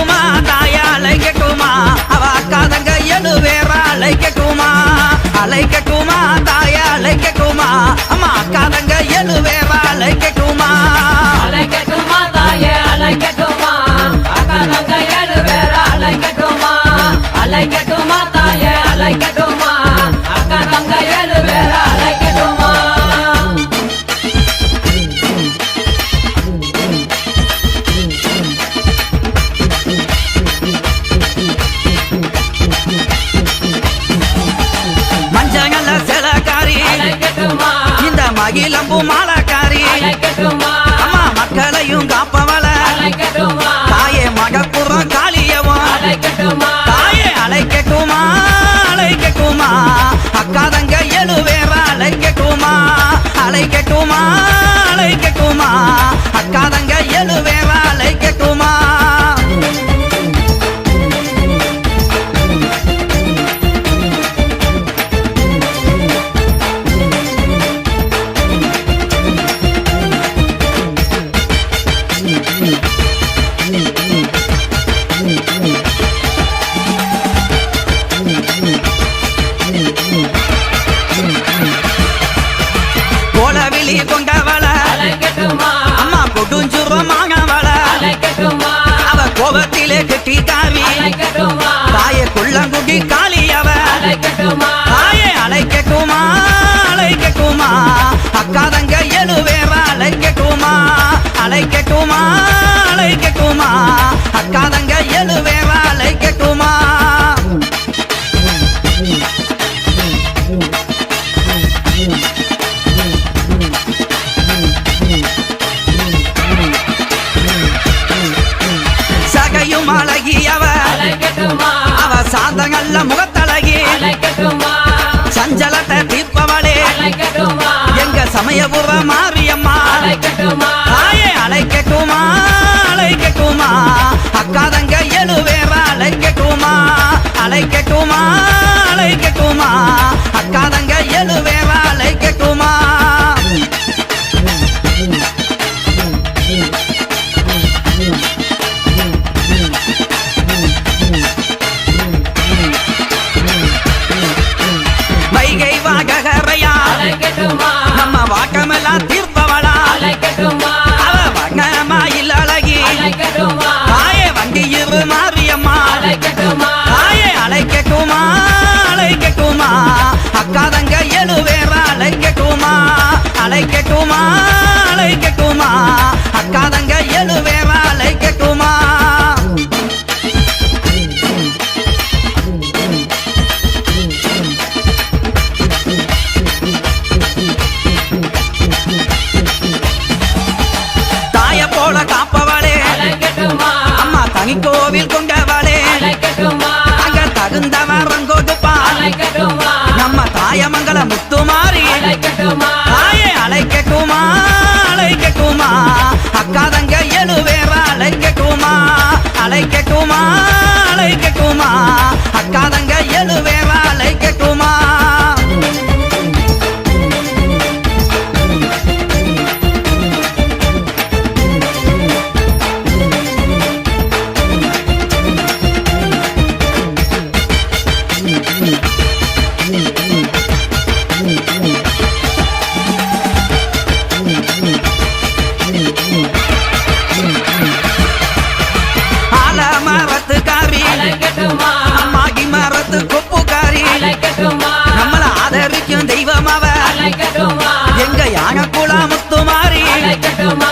கேட்டுமா தாயா அலை கேட்டுமா அவ அக்கா தங்க எது வேற அலை கேட்டுமா அலை கேட்டுமா தாயா அலை கேட்டுமா அம்மா அக்கா தங்க எது வேற அலை கேட்டுமா அலை கேட்டுமா தாயா அலை கேட்டுமா அக்கா தங்க எது வேற அலை கேட்டுமா அலை கேட்டுமா தாயா அலை கேட்டுமா மகிழம்பு மாலக்காரி. அம்மா மக்களையும் காப்பவள. கோலவிழி கொண்டவள. அம்மா கொடுஞ்சுரமானவள அவ கோபத்திலே கட்டி காவி தாய குள்ளங்குடி காளி அவ அலைக்கட்டுமா தாயே அழைக்கட்டுமா அழைக்கட்டுமா. அக்கா தங்க ஏழு அழைக்கட்டுமா. அழைக்கட்டுமா அழைக்கட்டுமா. அக்கா தங்க ஏழு பேர அழைக்கட்டுமா. அவ சாந்தங்கள்ல முகத்தழகி சஞ்சலத்தை தீர்ப்பவளே. எங்க சமயபுர மாரியம்மா. தாயே அழைக்கட்டுமா? அழைக்கட்டுமா? அக்கா தங்க ஏழு பேர அழைக்கட்டுமா? அழைக்கட்டுமா? அழைக்கட்டுமா? அழைக்கட்டுமா அழைக்கட்டுமா அக்கா தங்க ஏழு அழைக்கட்டுமா தாய போல காப்பவாளே. அம்மா தனி கோவில் கொண்டவாளே. அங்க தகுந்த வரம் நம்ம தாயமங்கல முத்துமாரி. அழைக்கட்டுமா அழைக்கட்டுமா about my